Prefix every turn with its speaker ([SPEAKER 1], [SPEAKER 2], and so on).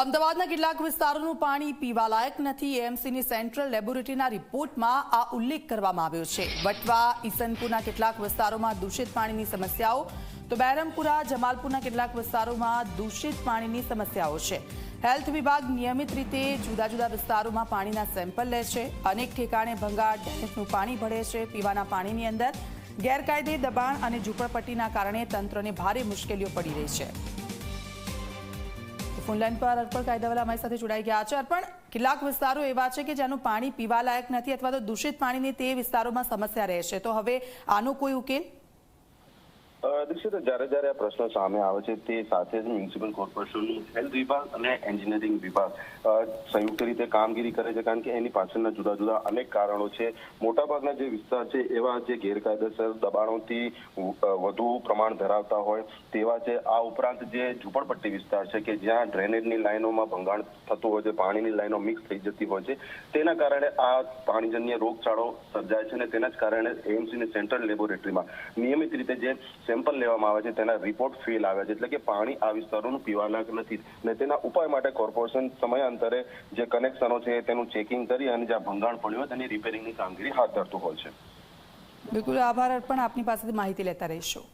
[SPEAKER 1] અમદાવાદના કેટલાક વિસ્તારોનું પાણી પીવાલાયક નથી. એએમસીની સેન્ટ્રલ લેબોરેટરીના રિપોર્ટમાં આ ઉલ્લેખ કરવામાં આવ્યો છે. વટવા, ઈસનપુરના કેટલાક વિસ્તારોમાં દૂષિત પાણીની સમસ્યાઓ તો બહેરમપુરા, જમાલપુરના કેટલાક વિસ્તારોમાં દૂષિત પાણીની સમસ્યાઓ છે. હેલ્થ વિભાગ નિયમિત રીતે જુદા જુદા વિસ્તારોમાં પાણીના સેમ્પલ લે છે. અનેક ઠેકાણે ભંગાર ડેમનું પાણી ભળે છે પીવાના પાણીની અંદર. ગેરકાયદે દબાણ અને ઝૂંપડપટ્ટીના કારણે તંત્રને ભારે મુશ્કેલીઓ પડી રહી છે. ફોનલાઈન પર અર્પણ કાયદાવાલા અમારી સાથે જોડાઈ ગયા છે. અર્પણ, કેટલાક વિસ્તારો એવા છે કે જેનું પાણી પીવાલાયક નથી અથવા તો દૂષિત પાણીની તે વિસ્તારોમાં સમસ્યા રહેશે. તો હવે આનો કોઈ ઉકેલ?
[SPEAKER 2] દીક્ષિત જ્યારે જ્યારે આ પ્રશ્ન સામે આવે છે, તે સાથે જ મ્યુનિસિપલ કોર્પોરેશનનું હેલ્થ વિભાગ અને એન્જિનિયરિંગ વિભાગ સંયુક્ત રીતે કામગીરી કરે છે, કારણ કે એની પાછળના જુદા જુદા અનેક કારણો છે. મોટાભાગના જે વિસ્તાર છે, એવા જે ગેરકાયદેસર દબાણોથી વધુ પ્રમાણ ધરાવતા હોય, તેવા છે. આ ઉપરાંત જે ઝૂંપડપટ્ટી વિસ્તાર છે, કે જ્યાં ડ્રેનેજની લાઈનોમાં ભંગાણ થતું હોય છે, પાણીની લાઈનો મિક્સ થઈ જતી હોય છે, તેના કારણે આ પાણીજન્ય રોગચાળો સર્જાય છે અને તેના જ કારણે એએમસીની સેન્ટ્રલ લેબોરેટરીમાં નિયમિત રીતે જે સેમ્પલ લેવામાં આવે છે, તેના રિપોર્ટ ફેલ આવે છે, એટલે કે પાણી આ વિસ્તારોનું પીવાલાયક નથી. ને તેના ઉપાય માટે કોર્પોરેશન સમયાંતરે જે કનેક્શનો છે, તેનું ચેકિંગ કરી અને જ્યાં ભંગાણ પડ્યું હોય તેની રિપેરિંગની કામગીરી હાથ ધરતું હોય છે.
[SPEAKER 1] બિલકુલ, આભાર અર્પણ. આપની પાસેથી માહિતી લેતા રહીશું.